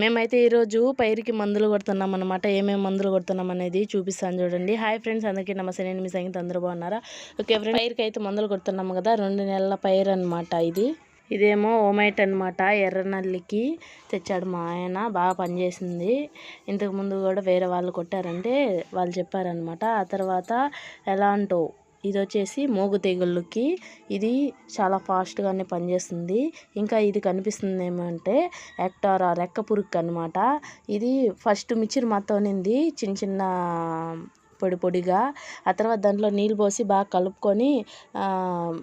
మేమైతే ఈరోజు పైరుకి మందులు కొడుతున్నాం అనమాట ఏమేమి మందులు కొడుతున్నాం అనేది చూపిస్తాను చూడండి. హాయ్ ఫ్రెండ్స్ అందరికీ నమస్తే. నేను మీ సంగీత అందరూ బాగున్నారా? ఓకే ఫ్రెండ్ పైరుకి అయితే మందులు కొడుతున్నాము కదా. రెండు నెలల పైరు అనమాట ఇది. ఇదేమో ఓమైట్ అనమాట ఎర్రనల్లికి తెచ్చాడు మా ఆయన. బాగా పనిచేసింది. ఇంతకు ముందు కూడా వేరే వాళ్ళు కొట్టారంటే వాళ్ళు చెప్పారనమాట ఆ తర్వాత ఎలాంటో ఇది వచ్చేసి మోగు తెగుళ్ళకి ఇది చాలా ఫాస్ట్గానే పనిచేస్తుంది. ఇంకా ఇది కనిపిస్తుంది ఏమంటే ఎక్టారా రెక్క పురుగు అనమాట ఇది ఫస్ట్ మిక్చర్ మాతోనింది చిన్న చిన్న పొడి పొడిగా ఆ తర్వాత దాంట్లో నీళ్ళు పోసి బాగా కలుపుకొని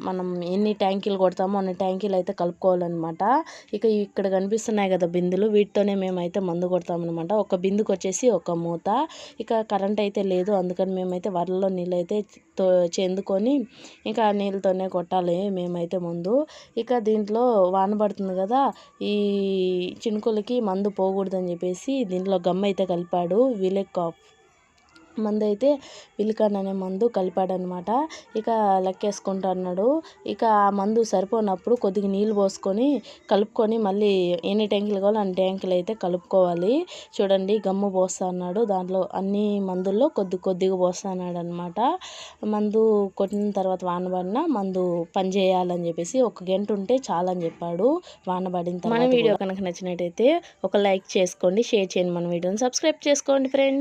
మనం ఎన్ని ట్యాంకీలు కొడతామో అన్ని ట్యాంకీలు అయితే కలుపుకోవాలన్నమాట. ఇక ఇక్కడ కనిపిస్తున్నాయి కదా బిందులు వీటితోనే మేమైతే మందు కొడతామన్నమాట. ఒక బిందుకు వచ్చేసి ఒక మూత. ఇక కరెంట్ అయితే లేదు అందుకని మేమైతే వరలో నీళ్ళు అయితే తో చెందుకొని ఇంకా నీళ్ళతోనే కొట్టాలి మేమైతే ముందు. ఇక దీంట్లో వాన పడుతుంది కదా ఈ చినుకులకి మందు పోకూడదని చెప్పేసి దీంట్లో గమ్ అయితే కలిపాడు విలేక్ మందు అయితే విలికాన్ అనే మందు కలిపాడనమాట. ఇక లెక్కేసుకుంటా అన్నాడు ఇక ఆ మందు సరిపోనప్పుడు కొద్దిగా నీళ్ళు పోసుకొని కలుపుకొని మళ్ళీ ఎన్ని ట్యాంకులు కావాలో అన్ని ట్యాంకులు అయితే కలుపుకోవాలి. చూడండి గమ్ము పోస్తా అన్నాడు దాంట్లో అన్ని మందుల్లో కొద్ది కొద్దిగా పోస్తా అన్నాడు అనమాట మందు కొట్టిన తర్వాత వాన పడిన మందు పని చేయాలని చెప్పేసి ఒక గంట ఉంటే చాలని చెప్పాడు. వాన పడిన తర్వాత మన వీడియో కనుక నచ్చినట్టయితే ఒక లైక్ చేసుకోండి షేర్ చేయండి మన వీడియోని సబ్స్క్రైబ్ చేసుకోండి ఫ్రెండ్స్.